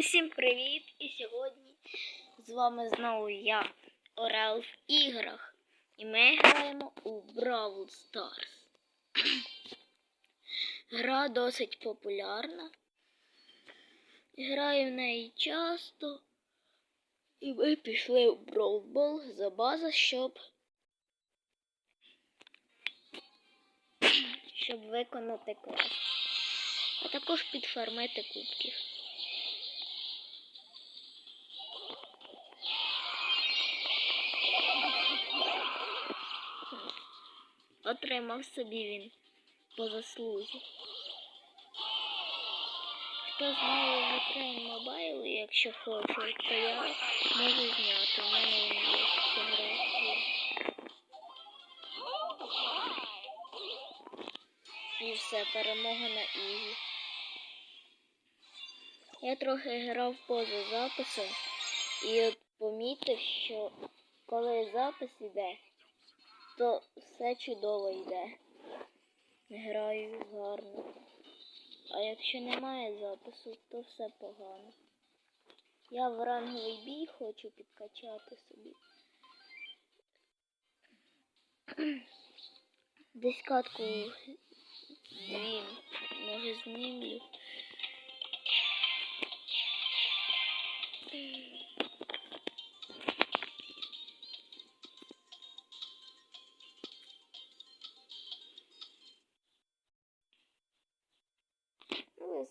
Усім привіт! І сьогодні з вами знову я, Орел в іграх. І ми граємо у Brawl Stars. Гра досить популярна. Граю в неї часто. І ми пішли в Brawl Ball за база, щоб. щоб виконати квест. А також підфармити кубків. Отримав собі він по заслузі. Хто знає Ukraine Mobile, якщо хоче, то я можу зняти. У мене він є фотографії. І все, перемога на Ізі. Я трохи грав поза записом і от помітив, що коли запис іде, то все чудово йде. Граю гарно. А якщо немає запису, то все погано. Я в ранговий бій хочу підкачати собі. Десь катку дві, може знімлю.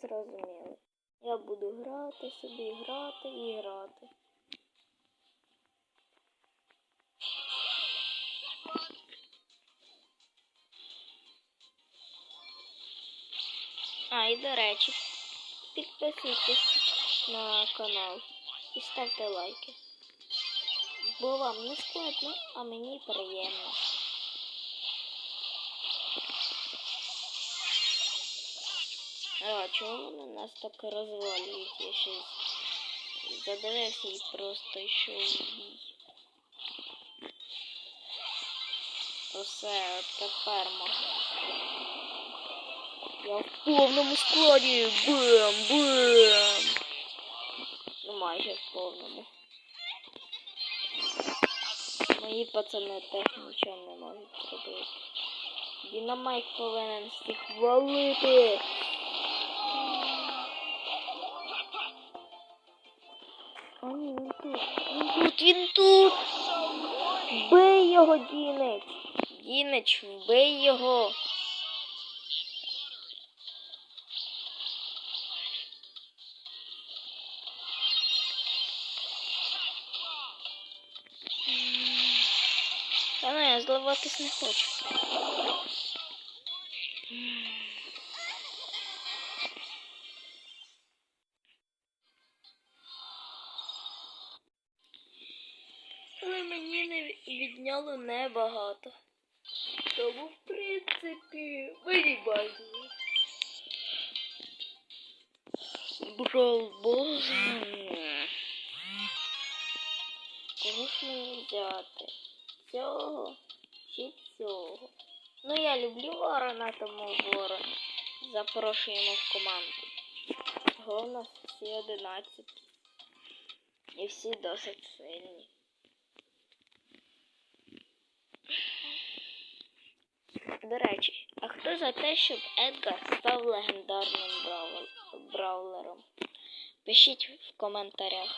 Зрозуміли. Я буду грати собі, грати і грати. А, і до речі, підписуйтесь на канал і ставте лайки. Бо вам не складно, а мені приємно. А чому вони нас так розвалюють? Я ще задивився і просто йшов в. Усе, тепер можна. Я в повному складі. Бем, бем. Ну, майже в повному. Мої пацани теж нічого не можуть зробити. Дінамайк повинен всіх валити. Він тут, він тут. Бий його, Дінич. Дінич, вбий його. Та ну, я зливатись не хочу. Мені не відняло небагато. Тому, в принципі, мені байдуже. Брал боже. Кого ж мені взяти? Цього чи цього? Ну я люблю ворона, тому ворон. Запрошуємо в команду. Головно всі 11. І всі досить сильні. До речі, а хто за те, щоб Едгар став легендарним бравлером? Пишіть в коментарях.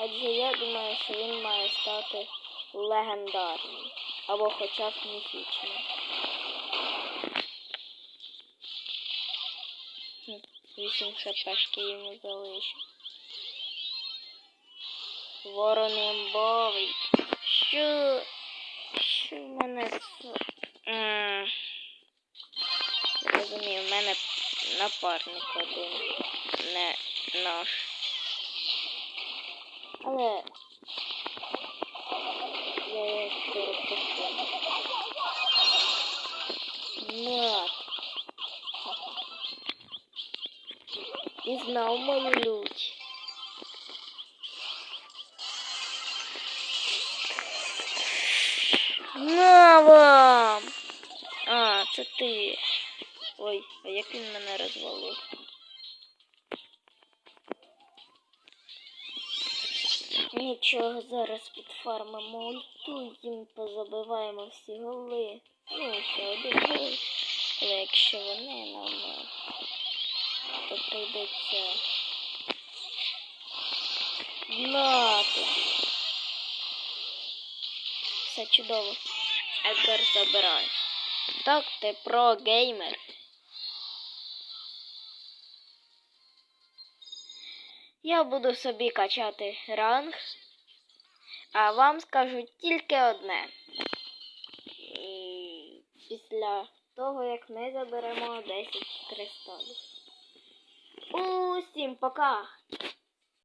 Адже я думаю, що він має стати легендарним або хоча б міфічним. Вісім шапешки йому залишу. Ворон імбовий. Що? Що в мене це? М, Розумію, в мене напарник один, не наш. Але я скоро. Нет. І знав мою лють. Це ти. Ой, а як він мене розвалив? Нічого, зараз підфармимо ульту, їм позабиваємо всі голи. Ну, ще один гол. Але якщо вони нам, е, то прийдеться. На тобі. Все чудово. Едгар забирає. Так, ти про геймер. Я буду собі качати ранг, а вам скажу тільки одне. І після того, як ми заберемо 10 кристалів. Усім пока!